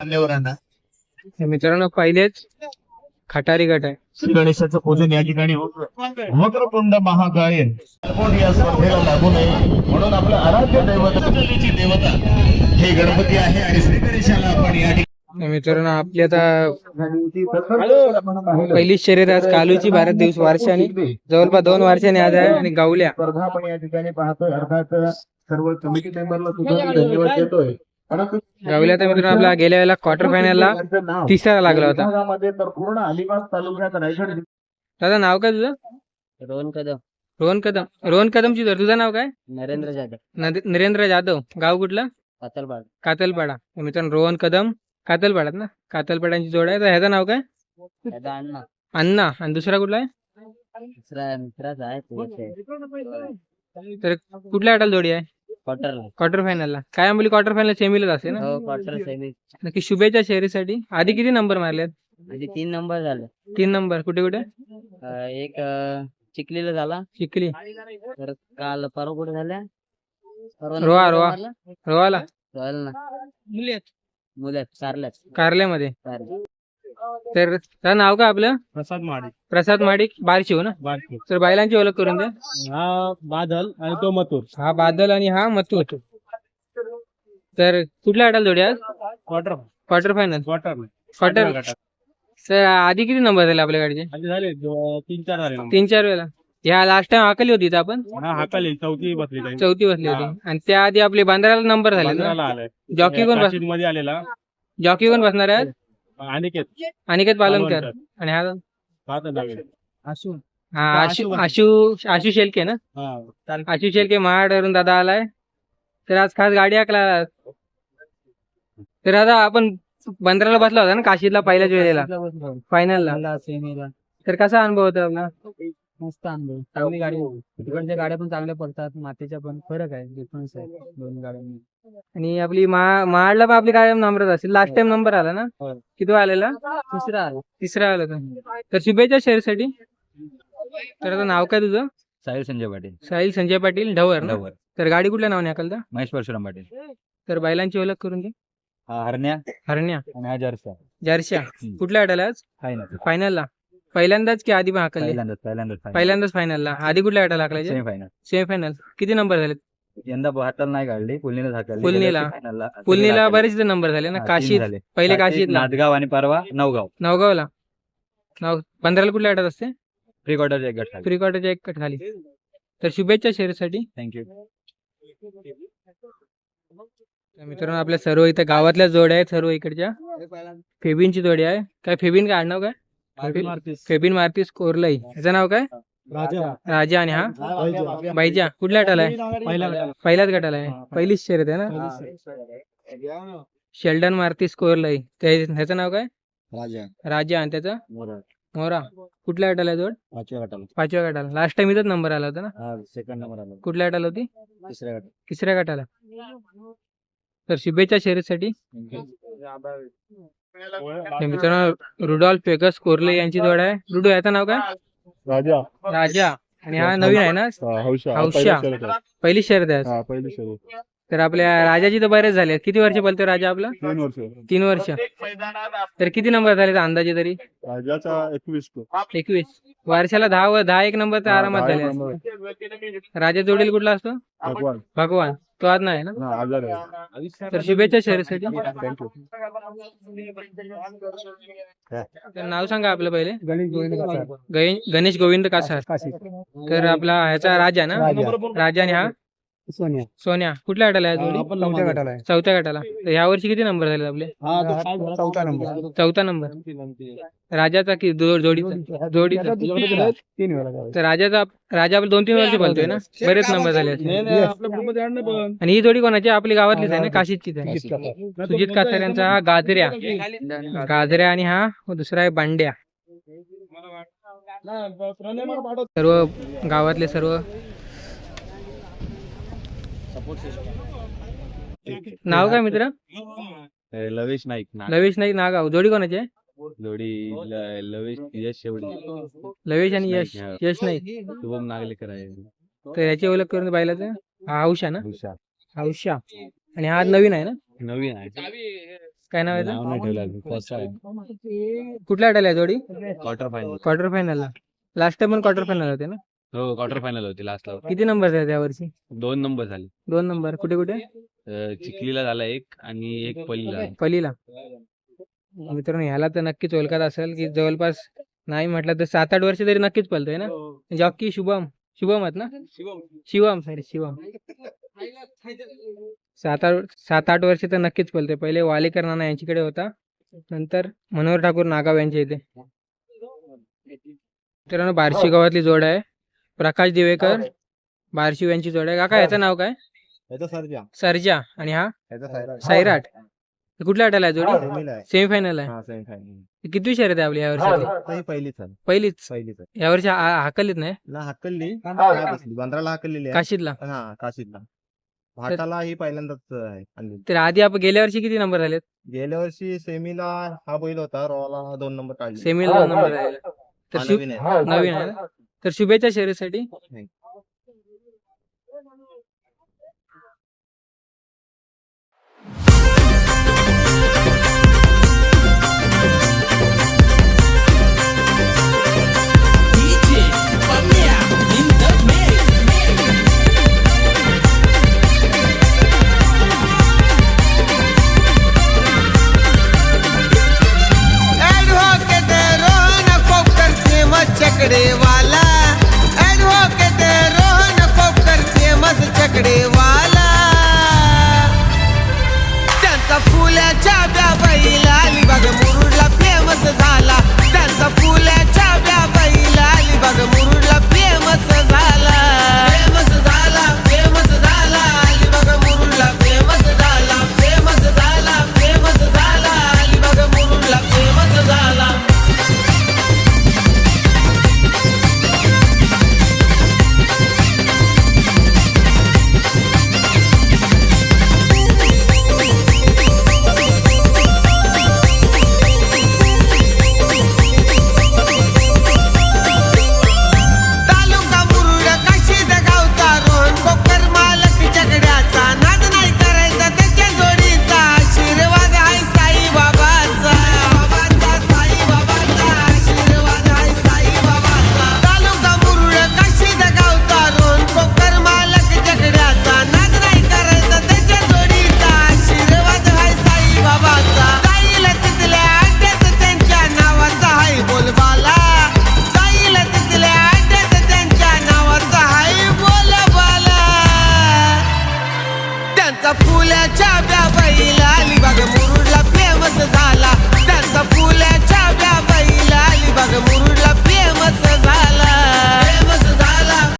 मान्यवरांना मित्रांनो पहिलेच खटारी गट आहे. श्री गणेशाचं पूजन या ठिकाणी महाकाय कोण या स्पर्धेला लागू नये म्हणून आपलं आराध्य दैवत देवता हे गणपती आहे आणि श्री गणेशाला आपण या ठिकाणी हे मित्रांनो आपली आता पहिली शर्यत आज कालूची भारत दिवस वर्षाने जवळपास दोन वर्षांनी आज आहे आणि गावल्या. स्पर्धा आपण या ठिकाणी पाहतोय. अर्थात सर्व कमिटी मेंबरला सुद्धा धन्यवाद देतोय. तर मित्रांनो आपला गेल्या वेळेला क्वार्टर फायनलला तिसरा लागला होता. तर पूर्ण अलिबाग तालुक्यात रायगड दादा नाव काय तुझं? रोहन कदम. रोहन कदम. रोहन कदमची जोड. तुझं नाव काय? नरेंद्र जाधव. नद- नरेंद्र जाधव. गाव कुठलं? कातलपाडा. हे मित्रांनो रोहन कदम कातलपाडात ना? कातलपाड्यांची जोड आहे. तर ह्याचं नाव काय? दादा अण्णा. अण्णा. आणि दुसरा कुठला आहे? दुसरा मित्राचा आहे तो तर कुठल्या गटाला जोडी आहे? क्वार्टरला क्वार्टर फायनलला काय आंबोली क्वार्टर फायनल सेमीलाच असते ना? हो क्वार्टर सेमी नक्की शुभेच्छा शहरीसाठी आधी किती नंबर मारलेत? म्हणजे तीन नंबर झाले. तीन नंबर कुठे कुठे? अं, एक अं, चिखलीला झाला. शिकली तर काल परवा कुठे झाल्या परवा रोहा, कुठे रोहा. मारला? रोहाला? रोहाला ना. मुल्यात कारल्यात कारल्यामध्ये. तर त्याचं नाव काय आपलं? प्रसाद माडी प्रसाद माडिक बारशी हो ना? बारकी तर बैलांची ओळख करून द्या. हा बादल आणि तो मथुर. हा बादल आणि हा मथुर. तर कुठल्या गटाला जोडी आज? Quarter quarter final quarter quarter तर आधी किती नंबर झाले आपल्या गाडीचे? आधी झाले दो- तीन चार झाले number. तीन चार वेळेला. ह्या लास्ट टाइम आकली होती इथं आपण? हा हाकाली चौथी बसली चौथी बसली होती. आणि त्या आधी आपली बांद्राला नंबर झाले ना? पंधराला आलाय जॉकी कोण बसमध्ये आलेला. जॉकी कोण बसणार आहे अनिकेत. अनिकेत पालनकर. पालवणकर. आणि हा? नवीन आशू. हा, आशू आशू बस- आशू आशू शेलके ना? हा. आशू शेलके महाडवरून दादा आलाय. तर आज खास गाडी आकला तर आता आपण बंदराला बसला होता ना काशीला पहिल्याच वेळेला. फायनलला तर कसा अनुभव होता आपला? मस्त अनुभव चांगली गाडी. तिकडच्या गाड्या पण चांगल्या पडतात. मातीच्या पण फरक आहे. डिफरन्स आहे. दोन गाड्यांनी आणि आपली मा- महाडला पण आपली कायम नंबरच असेल. लास्ट टाइम नंबर आला ना? होय. किती आलेला? तिसरा आला. तिसरा आला होता तर शुभेच्छा शेअरसाठी. तर आता नाव काय तुझं? साहिल संजय पाटील. साहिल संजय पाटील ढवर ना? नवर तर गाडी कुठल्या नावाने अकलता महेश परशुराम पाटील. तर बैलांची ओळख करून दे. हा हरण्या. हरण्या. आणि हा जर्सा जर्शा कुठल्या गटाला आज? आहे ना फायनलला पहिल्यांदाच की आधी हाकलले पहिल्यांदाच पहिल्यांदाच पहिल्यांदाच फायनलला आधी कुठल्या गटाला हाकलायचे? Semi final semifinal. किती नंबर झाले यंदा हाताला नाही काढली पुलनीला हाकलली. पुलनीला. पुलनीला बरेच नंबर झाले ना. काशीत. झाले. पहिले काशीतला नांदगाव आणि परवा नवगाव. नवगावला. नव पंधराला कुठल्या गटात असते? प्री क्वार्टरचे एक गट प्री क्वार्टरच्या एक कट खाली. तर शुभेच्छा शेअरसाठी थँक्यू तर मित्रांनो आपल्या सर्व इथं गावातल्या जोड्या आहेत सर्व इकडच्या. फेबिनची जोडी आहे. काय फेबिन काय आडनाव काय? फेबिन मार्तीस कोरलई ह्याचं नाव काय? राजा. राजा आणि हा? बाईजा कुठल्या गटाला आहे? पहिला पहिल्याच गटाला. आहे. पहिलीच शर्यत आहे ना? शेल्डन मार्तीस कोरलई ते- ह्याचं नाव काय? राजा. राजा आणि त्याचा? मोरा. मोरा. कुठल्या गटाला आहे जोड? पाचव्या गटाला. पाचव्या गटाला. लास्ट टाइम इथंच नंबर आला होता ना? हा सेकंड नंबर आला कुठल्या गटाला होती? तिसऱ्या गटाला. तिसऱ्या गटाला. तर शुभेच्छा शर्यतीसाठी. हे. मित्रांनो रुडॉल्फ पेगस कोरले यांची जोड आहे. रुडो याचं नाव काय? राजा. राजा. आणि हा नवीन आहे ना? हौशा. पहिली शर्यत आहे. हा पहिली शर्यत. तर आपल्या राजाची तर बरेच झाले किती वर्ष बोलतोय राजा आपला? तीन वर्ष. तीन वर्ष. तर किती नंबर झाले अंदाजे तरी? राजाचा एकवीस तो. एकवीस. वर्षाला दहा व दहा एक नंबर तर आरामात झाले. राजा जोडील कुठला असतो? भगवान. भगवान. तो आज नाही ना? हा आजार आहे. तर शुभेच्छा थँक्यू तर नाव सांगा आपलं पहिले. गणेश गोविंद गै- गणेश गोविंद कासार. तर आपला ह्याचा राजा ना? राजा. आणि हा सोनिया. सोन्या कुठल्या गटाला आहे जोडी? आपण चौथ्या गटाला आहे. चौथ्या गटाला. तर ह्या वर्षी किती नंबर झाले आपले? चौथा नंबर. चौथा नंबर. राजाचा की जो- जोडीचा? जोडीचा. तीन वेळा तर राजाचा राजा आपले दोन तीन वर्ष बोलतोय ना? बरेच नंबर झाले असतील. आपल्या ग्रुपमध्ये आण ना पण. आणि ही जोडी कोणाची? आपली गावातलीच आहे ना? काशीचीच आहे सुजित कासार यांचा हा गाजऱ्या. गाजऱ्या आणि हा दुसरा आहे बांड्या. सर्व गावातले सर्व नाव काय मित्र? लवेश नाईक लवेश नाईक नागाव. जोडी कोणाची आहे? जोडी लवेश यश शेवडी लवेश आणि यश. यश नाईक. शुभम नागलेकर आहे. तर याची ओळख करून पाहिलं हा हौशा ना? हुशार हौशा आणि हा नवीन आहे ना? नवीन आहे. काय नाव आहे. कुठल्या आहे जोडी? क्वार्टर फायनल क्वार्टर फायनलला लास्ट टाइम पण क्वार्टर फायनल होते ना? हो क्वार्टर फायनल होती लास्टला किती नंबर झाले त्यावर्षी दोन नंबर झाले. दोन नंबर कुठे कुठे? अं, चिखलीला झाला एक आणि एक पलीला पहिलीला मित्रांनो ह्याला तर नक्कीच ओळखत असेल की जवळपास नाही म्हटलं तर सात आठ वर्ष तरी नक्कीच पळतोय ना? जॉकी शुभम. शुभम आहेत ना? शिवम सॉरी शिवम सात आठ सात आठ वर्ष तर नक्कीच पळतोय. पहिले वालेकर नाना यांच्याकडे होता. नंतर मनोहर ठाकूर नागाव यांच्या इथे. मित्रांनो बार्शी गावातली जोड आहे. प्रकाश दिवेकर बार्शी यांची जोड आहे काका याचं नाव काय? याचा सर्जा. सर्जा. आणि हा? सायरा सायराट. कुठल्या गटाला आहे जोडी? सेमीफायनल आहे. हा किती शर्यत आहे आपली या वर्षाची ही पहिलीच पहिलीच. यावर्षी हा- हाकलीत नाही? ना हाकलली. बंदराला काशीदला हा काशीदला भाटाला ही पहिल्यांदाच आहे. तर आधी आपण गेल्या वर्षी किती नंबर झालेत? गेल्या वर्षी सेमीला हा बैल होता. रोला दोन नंबर काढले सेमीला दोन नंबर तर हा नवीन आहे? तर शुभेच्छा शरीरसाठी Chop that right